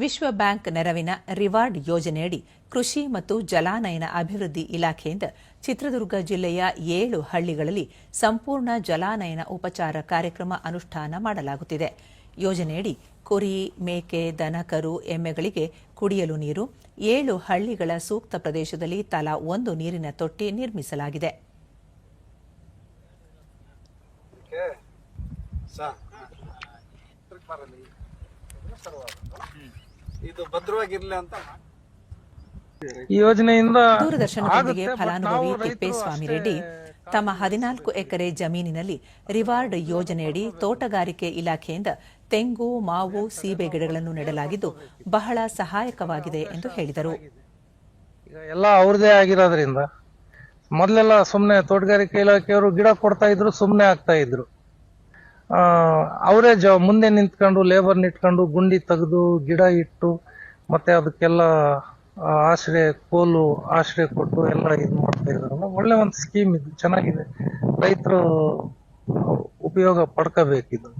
ವಿಶ್ವ ಬ್ಯಾಂಕ್ ನೆರವಿನ ರಿವಾರ್ಡ್ ಯೋಜನೆಯಡಿ ಕೃಷಿ ಮತ್ತು ಜಲಾನಯನ ಅಭಿವೃದ್ಧಿ ಇಲಾಖೆಯಿಂದ ಚಿತ್ರದುರ್ಗ ಜಿಲ್ಲೆಯ ಏಳು ಹಳ್ಳಿಗಳಲ್ಲಿ ಸಂಪೂರ್ಣ ಜಲಾನಯನ ಉಪಚಾರ ಕಾರ್ಯಕ್ರಮ ಅನುಷ್ಠಾನ ಮಾಡಲಾಗುತ್ತಿದೆ. ಯೋಜನೆಯಡಿ ಕುರಿ, ಮೇಕೆ ದನಕರು ಎಮ್ಮೆಗಳಿಗೆ ಕುಡಿಯಲು ನೀರು, ಏಳು ಹಳ್ಳಿಗಳ ಸೂಕ್ತ ಪ್ರದೇಶದಲ್ಲಿ ತಲಾ ಒಂದು ನೀರಿನ ತೊಟ್ಟಿ ನಿರ್ಮಿಸಲಾಗಿದೆ. ಇದು ಭದ್ರವಾಗಿರ್ಲಿ ಅಂತ ಈ ಯೋಜನೆಯಿಂದ ದೂರದರ್ಶನದೊಂದಿಗೆ ಫಲಾನುಭವಿ ತಿಪ್ಪೇಸ್ವಾಮಿ ರೆಡ್ಡಿ ತಮ್ಮ ಹದಿನಾಲ್ಕು ಎಕರೆ ಜಮೀನಿನಲ್ಲಿ ರಿವಾರ್ಡ್ ಯೋಜನೆಯಡಿ ತೋಟಗಾರಿಕೆ ಇಲಾಖೆಯಿಂದ ತೆಂಗು ಮಾವು ಸೀಬೆ ಗಿಡಗಳನ್ನು ನೆಡಲಾಗಿದ್ದು ಬಹಳ ಸಹಾಯಕವಾಗಿದೆ ಎಂದು ಹೇಳಿದರು. ಈಗ ಎಲ್ಲ ಅವ್ರದೇ ಆಗಿರೋದ್ರಿಂದ ಮೊದಲೆಲ್ಲ ಸುಮ್ಮನೆ ತೋಟಗಾರಿಕೆ ಇಲಾಖೆಯವರು ಗಿಡ ಕೊಡ್ತಾ ಇದ್ರು ಸುಮ್ಮನೆ ಆಗ್ತಾ ಇದ್ರು. ಅವರೇ ಜ ಮುಂದೆ ನಿಂತ್ಕೊಂಡು ಲೇಬರ್ ನಿಟ್ಕೊಂಡು ಗುಂಡಿ ತೆಗೆದು ಗಿಡ ಇಟ್ಟು ಮತ್ತೆ ಅದಕ್ಕೆಲ್ಲ ಆಶ್ರಯ ಕೋಲು ಆಶ್ರಯ ಕೊಟ್ಟು ಎಲ್ಲ ಇದು ಮಾಡ್ತಾ ಇದ್ರು ಒಳ್ಳೆ ಒಂದು ಸ್ಕೀಮ್ ಇದು. ಚೆನ್ನಾಗಿದೆ. ರೈತರು ಉಪಯೋಗ ಪಡ್ಕೋಬೇಕಿದು.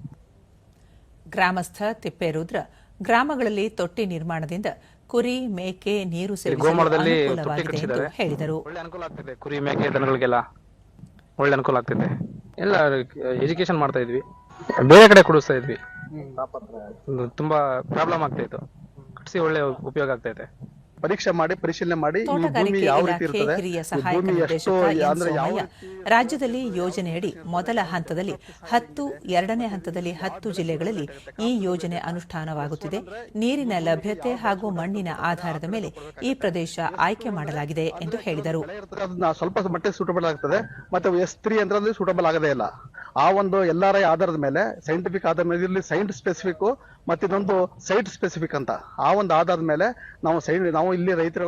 ಗ್ರಾಮಸ್ಥ ತಿಪ್ಪೇರುದ್ರ ಗ್ರಾಮಗಳಲ್ಲಿ ತೊಟ್ಟಿ ನಿರ್ಮಾಣದಿಂದ ಕುರಿ ಮೇಕೆ ನೀರು ಸೇರಿ ಗೋಮಾಳದಲ್ಲಿ ತೊಟ್ಟಿ ಕಟ್ಟಿಸಿದ್ದಾರೆ. ಹೇಳಿದರು. ಒಳ್ಳೆ ಅನುಕೂಲ ಆಗ್ತಿದೆ. ಕುರಿ ಮೇಕೆ ದನಗಳಿಗೆಲ್ಲ ಒಳ್ಳೆ ಅನುಕೂಲ ಆಗ್ತಿದೆ. ಎಲ್ಲ ಎಜುಕೇಶನ್ ಮಾಡ್ತಾ ಇದ್ವಿ. ಬೇರೆ ಕಡೆ ಕುಡಿಸ್ತಾ ಇದ್ವಿ. ತುಂಬಾ ಪ್ರಾಬ್ಲಮ್ ಆಗ್ತಾ ಇತ್ತು. ಕಟ್ಸಿ ಒಳ್ಳೆ ಉಪಯೋಗ ಆಗ್ತಾ ಇದೆ. ಪರೀಕ್ಷೆ ಮಾಡಿ ಪರಿಶೀಲನೆ ಮಾಡಿ ಭೂಮಿ ಯಾವ ರೀತಿ ಇರ್ತದೆ? ರಾಜ್ಯದಲ್ಲಿ ಯೋಜನೆಯಡಿ ಮೊದಲ ಹಂತದಲ್ಲಿ ಹತ್ತು ಎರಡನೇ ಹಂತದಲ್ಲಿ ಹತ್ತು ಜಿಲ್ಲೆಗಳಲ್ಲಿ ಈ ಯೋಜನೆ ಅನುಷ್ಠಾನವಾಗುತ್ತಿದೆ. ನೀರಿನ ಲಭ್ಯತೆ ಹಾಗೂ ಮಣ್ಣಿನ ಆಧಾರದ ಮೇಲೆ ಈ ಪ್ರದೇಶ ಆಯ್ಕೆ ಮಾಡಲಾಗಿದೆ ಎಂದು ಹೇಳಿದರು. ಸ್ವಲ್ಪ ಮಟ್ಟಿಗೆ ಸೂಟಬಲ್ ಆಗ್ತದೆ. ಮತ್ತೆ ಎಸ್ ತ್ರೀ ಅಂದ್ರೆ ಸೂಟಬಲ್ ಆಗದೇ ಇಲ್ಲ. ಆ ಒಂದು ಎಲ್ಲಾರ ಆಧಾರದ ಮೇಲೆ ಸೈಂಟಿಫಿಕ್ ಆಧಾರದ ಮೇಲೆ ಇಲ್ಲಿ ಸೈಂಟ್ ಸ್ಪೆಸಿಫಿಕ್ ಮತ್ತು ಇದೊಂದು ಸೈಟ್ ಸ್ಪೆಸಿಫಿಕ್ ಅಂತ. ಆ ಒಂದು ಆಧಾರದ ಮೇಲೆ ನಾವು ಸೈಡ್ ನಾವು ಇಲ್ಲಿ ರೈತರು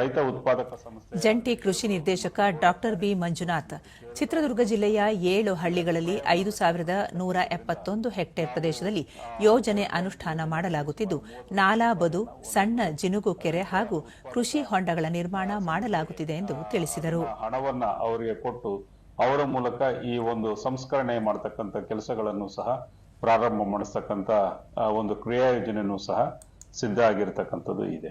ರೈತ ಉತ್ಪಾದಕ ಸಂಸ್ಥೆ. ಜಂಟಿ ಕೃಷಿ ನಿರ್ದೇಶಕ ಡಾಕ್ಟರ್ ಬಿ ಮಂಜುನಾಥ್ ಚಿತ್ರದುರ್ಗ ಜಿಲ್ಲೆಯ ಏಳು ಹಳ್ಳಿಗಳಲ್ಲಿ ಐದು ಸಾವಿರದ ನೂರ ಎಪ್ಪತ್ತೊಂದು ಹೆಕ್ಟೇರ್ ಪ್ರದೇಶದಲ್ಲಿ ಯೋಜನೆ ಅನುಷ್ಠಾನ ಮಾಡಲಾಗುತ್ತಿದ್ದು ನಾಲಾ ಬದು ಸಣ್ಣ ಜಿನುಗು ಕೆರೆ ಹಾಗೂ ಕೃಷಿ ಹೊಂಡಗಳ ನಿರ್ಮಾಣ ಮಾಡಲಾಗುತ್ತಿದೆ ಎಂದು ತಿಳಿಸಿದರು. ಹಣವನ್ನು ಅವರಿಗೆ ಕೊಟ್ಟು ಅವರ ಮೂಲಕ ಈ ಒಂದು ಸಂಸ್ಕರಣೆ ಮಾಡ್ತಕ್ಕಂಥ ಕೆಲಸಗಳನ್ನು ಸಹ ಪ್ರಾರಂಭ ಮಾಡಿಸ್ತಕ್ಕಂಥ ಒಂದು ಕ್ರಿಯಾ ಯೋಜನೆಯೂ ಸಹ ಸಿದ್ಧ ಆಗಿರ್ತಕ್ಕಂಥದ್ದು ಇದೆ.